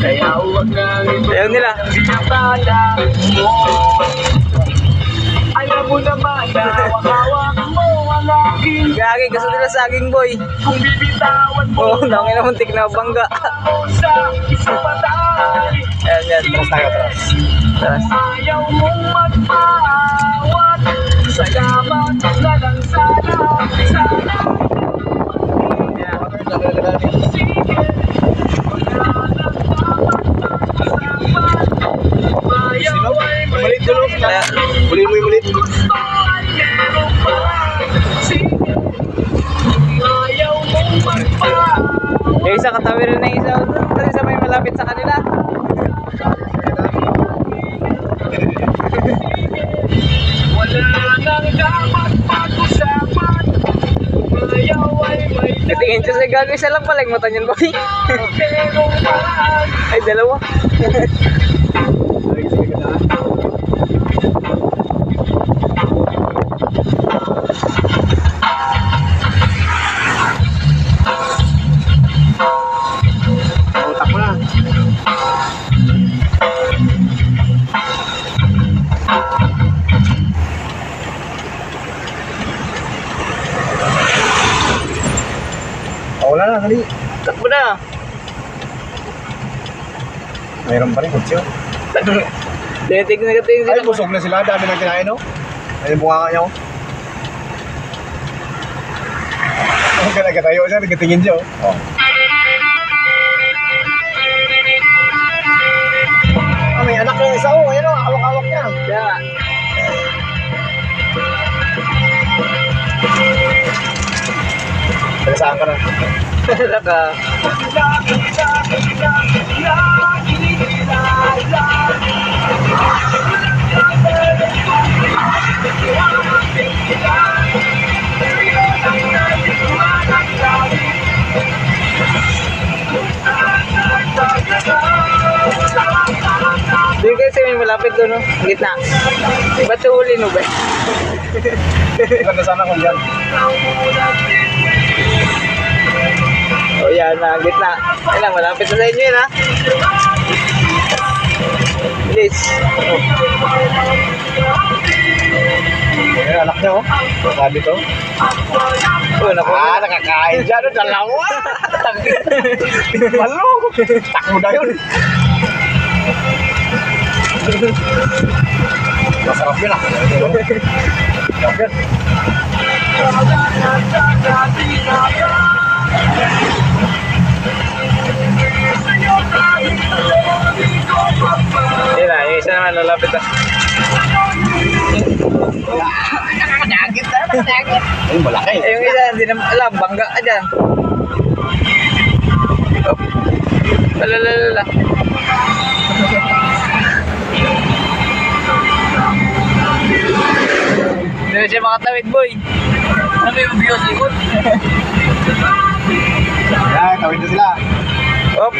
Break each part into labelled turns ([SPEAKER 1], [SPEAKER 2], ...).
[SPEAKER 1] Kaya huwag nang
[SPEAKER 2] Ayaw nila.
[SPEAKER 1] Sinakala mo Alam mo naman na hawak mo ang aking
[SPEAKER 2] Gagi, gusto nila saging boy.
[SPEAKER 1] Kung bibitawan mo
[SPEAKER 2] Oo, oh, dami naman tik na bangga.
[SPEAKER 1] sa isang patay
[SPEAKER 2] Ayan, yan. Tapos tayo, tapos. Tapos.
[SPEAKER 1] Ayaw mong magpawat Salamat na lang sana Sana Sige
[SPEAKER 2] Gagi. Isa lang pala yung mata niyan boy. Ay, dalawa.
[SPEAKER 3] Na, dali.
[SPEAKER 2] Takbo na.
[SPEAKER 3] Mayroon pa rin, kutsi. oh.
[SPEAKER 2] Tinig na katingin
[SPEAKER 3] Ay,
[SPEAKER 2] sila.
[SPEAKER 3] busog na sila. Dami nang kinain, no? Ayun, bunga niya, oh. Ang gala-gatayo siya, nagkatingin siya, oh. Oh.
[SPEAKER 2] Talaga. Doon kasi may malapit doon, no? Ang Gitna. Ba't huli no ba?
[SPEAKER 3] Ganda sana kung yan.
[SPEAKER 2] O yan, na gitna. Ay lang, malapit na sa inyo yun, ha? Bilis.
[SPEAKER 3] Ayun, anak niya, oh. Sabi to.
[SPEAKER 2] Oh, naku.
[SPEAKER 3] Ah, nakakain siya. Ano, dalawa. Malo. Takbo na yun. Masarap yun ah. Masarap yun.
[SPEAKER 2] Yun
[SPEAKER 3] Nakakadagit na, nakakadagit. Ay, malaki.
[SPEAKER 2] Eh, yung isa, hindi naman alam, bangga ka dyan. Oh. Lalalala. Na siya makatawid, boy. Ano yung biyo sa likod?
[SPEAKER 3] Yan, tawid na sila.
[SPEAKER 2] Op.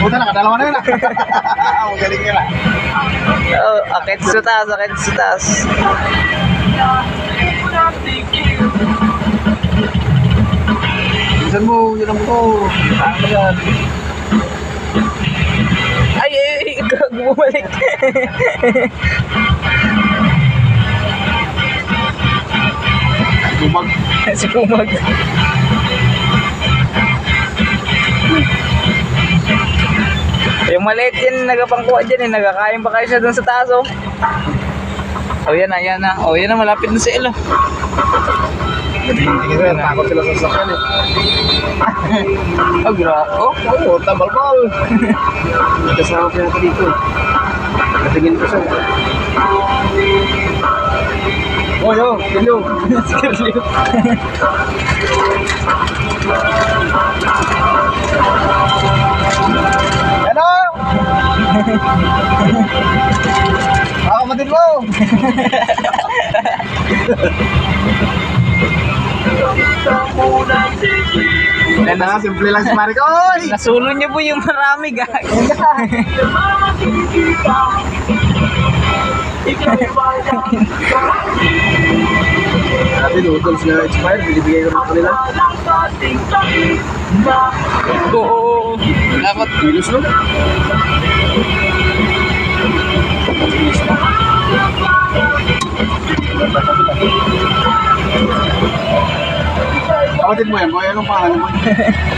[SPEAKER 3] Puta, nakadalawa na yun ah. Ang galing nila.
[SPEAKER 2] Oh, akit sa taas, akit sa taas.
[SPEAKER 3] Minsan mo, yun ang mo. Ano yan?
[SPEAKER 2] Ay, ay, ay, ikaw, bumalik.
[SPEAKER 3] Lumag.
[SPEAKER 2] si Yung maliit yan, nagapangkuha dyan eh. Nagkakain pa kayo siya dun sa taas oh. Oh, yan na, yan na. Oh, yan na, malapit na sa ilo.
[SPEAKER 3] Tingin ko yan, takot sila sa sakyan eh.
[SPEAKER 2] Oh, gra- oh.
[SPEAKER 3] Tambal-bal. Kasama pa natin dito. Natingin ko siya. Oh, yo, yo.
[SPEAKER 2] Skerlyo.
[SPEAKER 3] Ano? Ako matid mo. Yan na, simple lang si Mariko. Oy!
[SPEAKER 2] Nasulo niya po yung marami, gag.
[SPEAKER 3] Sabi, noodles na expired, binibigay ko na kanila.
[SPEAKER 1] Walang dating sakit
[SPEAKER 2] Oo, oo, oo. Lakot.
[SPEAKER 3] Bilis no? Kapatid mo yan, boy. Anong pangalan mo?